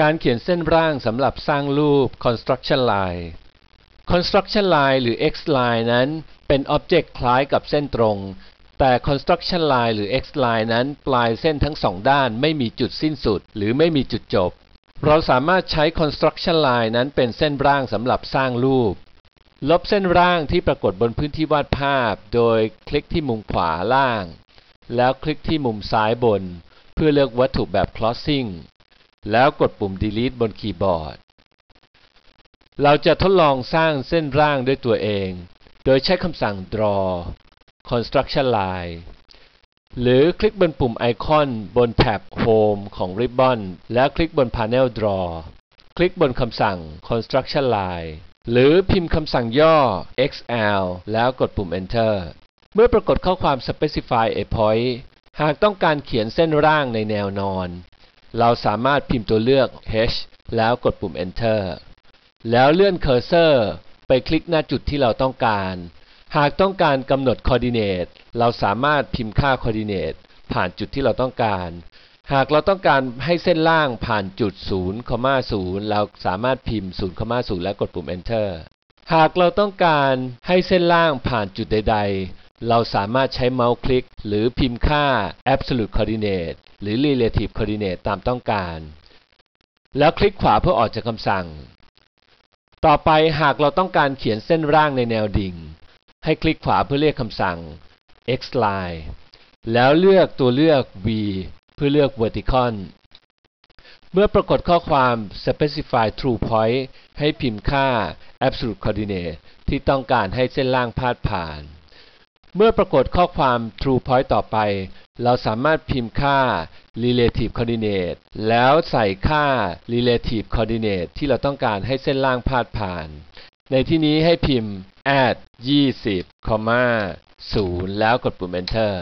การเขียนเส้นร่างสำหรับสร้างรูป construction line construction line หรือ x line นั้นเป็นอ็อบเจกต์คล้ายกับเส้นตรง แต่ construction line หรือ x line นั้นปลายเส้นทั้งสองด้านไม่มีจุดสิ้นสุด หรือไม่มีจุดจบ เราสามารถใช้ construction line นั้นเป็นเส้นร่างสำหรับสร้างรูป ลบเส้นร่างที่ปรากฏบนพื้นที่วาดภาพ โดยคลิกที่มุมขวาล่าง แล้วคลิกที่มุมซ้ายบน เพื่อเลือกวัตถุแบบ crossing แล้วกดปุ่ม delete บนคีย์บอร์ด เราจะทดลองสร้างเส้นร่างด้วยตัวเอง โดยใช้คำสั่ง draw construction line หรือคลิกบนปุ่มไอคอนบนแท็บ home ของ ribbon แล้วคลิกบน panel draw คลิกบนคำสั่ง construction line หรือพิมพ์คำสั่งย่อ xl แล้วกดปุ่ม enter เมื่อปรากฏข้อความ specify a point หากต้องการเขียนเส้นร่างในแนวนอน เราสามารถพิมพ์ตัวเลือก h แล้วกดปุ่ม enter แล้วเลื่อนเคอร์เซอร์ไปคลิกหน้าจุดที่เราต้องการ หากต้องการกำหนด coordinate เราสามารถพิมพ์ค่า coordinate ผ่านจุดที่เราต้องการ หากเราต้องการให้เส้นล่างผ่านจุด 0 0 เราสามารถพิมพ์ 0 0 แล้วกดปุ่ม enter หากเราต้องการให้เส้นล่างผ่านจุดใด ๆ เราสามารถใช้เมาส์คลิก หรือพิมพ์ค่า absolute coordinate หรือ relative coordinate ตามต้องการ แล้วคลิกขวาเพื่อออกจากคำสั่ง ต่อไปหากเราต้องการเขียนเส้นร่างในแนวดิ่ง ให้คลิกขวาเพื่อเรียกคำสั่ง x line แล้วเลือกตัวเลือก v เพื่อเลือก vertical เมื่อปรากฏข้อความ specify true point ให้พิมพ์ค่า absolute coordinate ที่ต้องการให้เส้นล่างพาดผ่าน เมื่อปรากฏข้อความ true point ต่อไป เราสามารถพิมพ์ค่า relative coordinate แล้วใส่ค่า relative coordinate ที่เราต้องการให้เส้นล่างพาดผ่าน ในที่นี้ให้พิมพ์ add 20 0 แล้วกดปุ่ม enter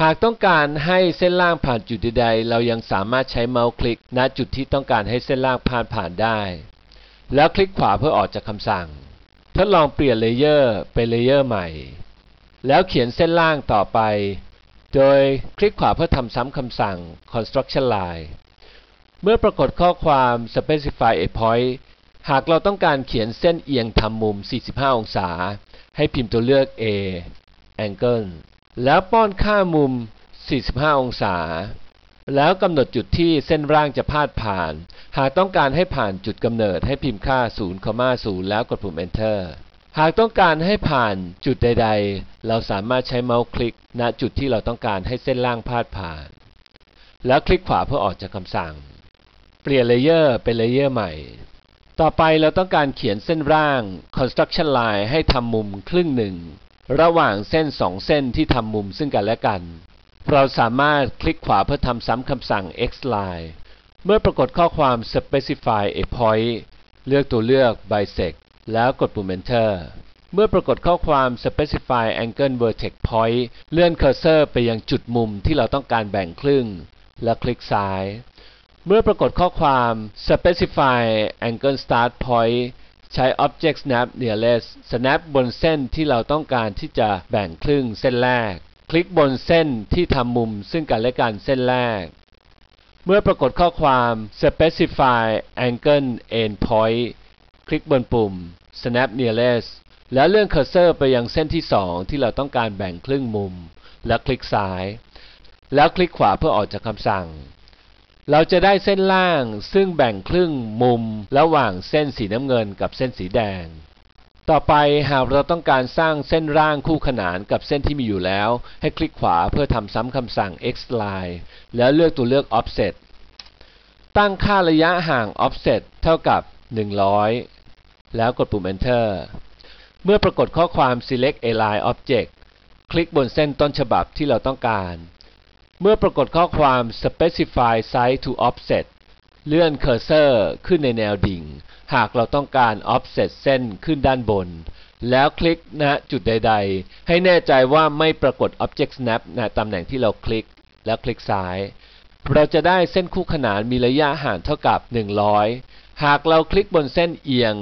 หากต้องการให้เส้นล่างผ่านจุดใดๆ เรายังสามารถใช้เมาส์คลิก ณจุดที่ต้องการให้เส้นล่างผ่านผ่านได้ แล้วคลิกขวาเพื่อออกจากคำสั่ง ดลองเปลี่ยนเลเยอร์เป็นเลเยอร์ใหม่ แล้วเขียนเส้นล่างต่อไป โดยคลิกขวาเพื่อทำซ้ำคำสั่ง construction line เมื่อปรากฏข้อความ specify a point หากเราต้องการเขียนเส้นเอียงทำมุม 45 องศา ให้พิมพ์ตัวเลือก A angle แล้วป้อนค่ามุม 45 องศา แล้วกำหนดจุดที่เส้นร่างจะพาดผ่าน หากต้องการให้ผ่านจุดกำเนิดให้พิมพ์ค่า 0,0 แล้วกดปุ่ม enter หากต้องการให้ผ่านจุดใด ๆ เราสามารถใช้เมาส์คลิก ณจุดที่เราต้องการให้เส้นล่างพาดผ่าน แล้วคลิกขวาเพื่อออกจากคำสั่ง เปลี่ยนเลเยอร์เป็นเลเยอร์ใหม่ ต่อไปเราต้องการเขียนเส้นร่าง construction line ให้ทำมุมครึ่งหนึ่ง ระหว่างเส้นสองเส้นที่ทำมุมซึ่งกันและกัน เราสามารถคลิกขวาเพื่อทำซ้ำคำสั่ง x line เมื่อปรากฏข้อความ specify a point เลือกตัวเลือก bisect แล้วกดปุ่ม enter เมื่อปรากฏข้อความ specify angle vertex point เลื่อนเคอร์เซอร์ไปยังจุดมุมที่เราต้องการแบ่งครึ่ง และคลิกซ้าย เมื่อปรากฏข้อความ specify angle start point ใช้ Object Snap Nearest snap บนเส้นที่เราต้องการที่จะแบ่งครึ่งเส้นแรก คลิกบนเส้นที่ทำมุมซึ่งกันและกันเส้นแรก เมื่อปรากฏข้อความ Specify Angle End Point คลิกบนปุ่ม Snap Nearest แล้วเลื่อนเคอร์เซอร์ไปยังเส้นที่ 2 ที่เราต้องการแบ่งครึ่งมุม และคลิกซ้าย แล้วคลิกขวาเพื่อออกจากคำสั่ง เราจะได้เส้นล่างซึ่งแบ่งครึ่งมุมระหว่างเส้นสีน้ำเงินกับเส้นสีแดง ต่อไปหากเราต้องการสร้างเส้นร่างคู่ขนานกับเส้นที่มีอยู่แล้ว ให้คลิกขวาเพื่อทำซ้ำคำสั่ง x line แล้วเลือกตัวเลือก offset ตั้งค่าระยะห่าง offset เท่ากับ 100 แล้วกดปุ่ม enter เมื่อปรากฏข้อความ select a line object คลิกบนเส้นต้นฉบับที่เราต้องการ เมื่อปรากฏข้อความ specify size to offset เลื่อนเคอร์เซอร์ขึ้นในแนวดิ่ง หากเราต้องการ offset เส้นขึ้นด้านบน แล้วคลิกณจุดใด ๆ ให้แน่ใจว่าไม่ปรากฏ object snap ณตำแหน่งที่เราคลิกแล้วคลิกซ้าย เราจะได้เส้นคู่ขนานมีระยะห่างเท่ากับ 100 หากเราคลิกบนเส้นเอียง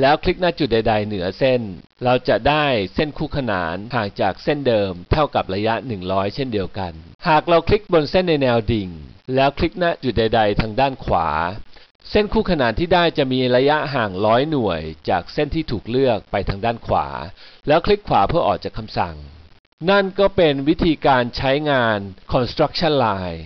แล้วคลิกหน้าจุดใด ๆ เหนือเส้น เราจะได้เส้นคู่ขนานห่างจากเส้นเดิมเท่ากับระยะ 100 เช่นเดียวกัน หากเราคลิกบนเส้นในแนวดิ่ง แล้วคลิกหน้าจุดใด ๆ ทางด้านขวา เส้นคู่ขนานที่ได้จะมีระยะห่างร้อยหน่วย จากเส้นที่ถูกเลือกไปทางด้านขวา แล้วคลิกขวาเพื่อออกจากคำสั่ง นั่นก็เป็นวิธีการใช้งาน construction line